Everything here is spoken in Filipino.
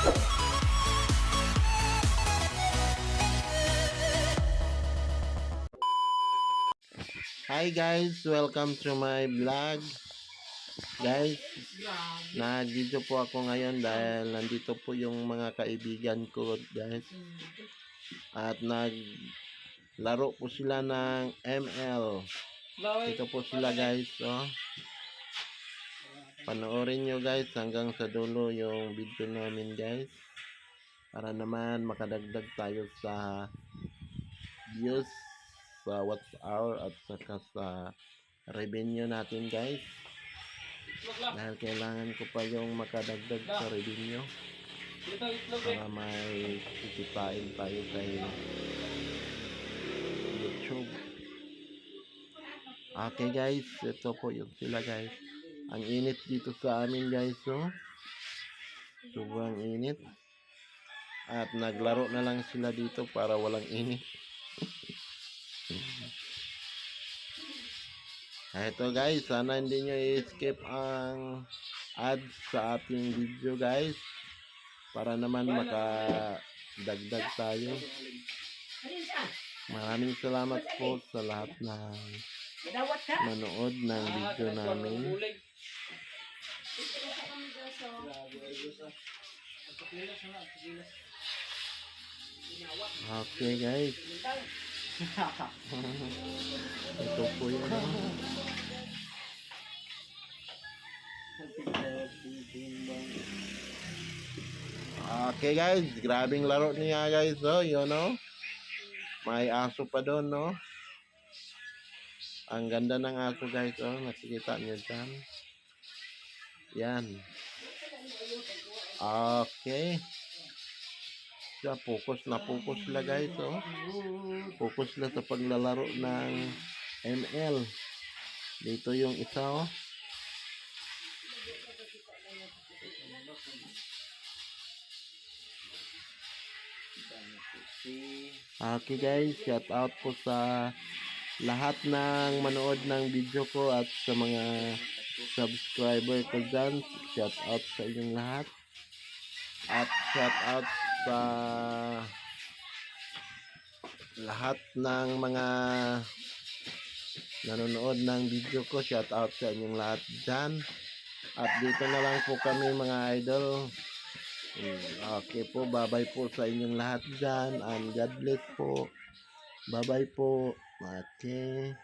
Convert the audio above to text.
Hi guys, welcome to my vlog. Guys, nandito po ako ngayon dahil nandito po yung mga kaibigan ko guys. At naglaro po sila ng ML. Dito po sila guys, oh. Panoorin nyo guys hanggang sa dulo yung video namin guys. Para naman makadagdag tayo sa views sa what's hour at saka sa revenue natin guys. Dahil kailangan ko pa yung makadagdag sa revenue para may kikitain tayo sa YouTube. Okay guys, ito po yung sila guys. Ang init dito sa amin guys, oh. Sobrang init. At naglaro na lang sila dito para walang init. Ito guys, sana hindi nyo i-skip ang ads sa ating video guys. Para naman makadagdag tayo. Maraming salamat po sa lahat ng? Manood ng video namin. Okay guys. Ito po yun. Okay guys, grabing laro niya guys, oh, yun oh. May aso pa doon, no? Ang ganda ng aso guys, oh, nakikita niyo dyan. Yan. Okay. Siya, focus na focus sila guys, oh. Focus sila sa paglalaro ng ML. Dito yung isa, oh. Okay guys, shout out po sa lahat ng manood ng video ko at sa mga subscriber ko dyan. Shout out sa inyong lahat. At shout out sa lahat ng mga nanonood ng video ko. Shout out sa inyong lahat dyan. At dito na lang po kami mga idol. Mm, Okay po, bye-bye po sa inyong lahat dyan. And God bless po. Bye-bye po. Okay.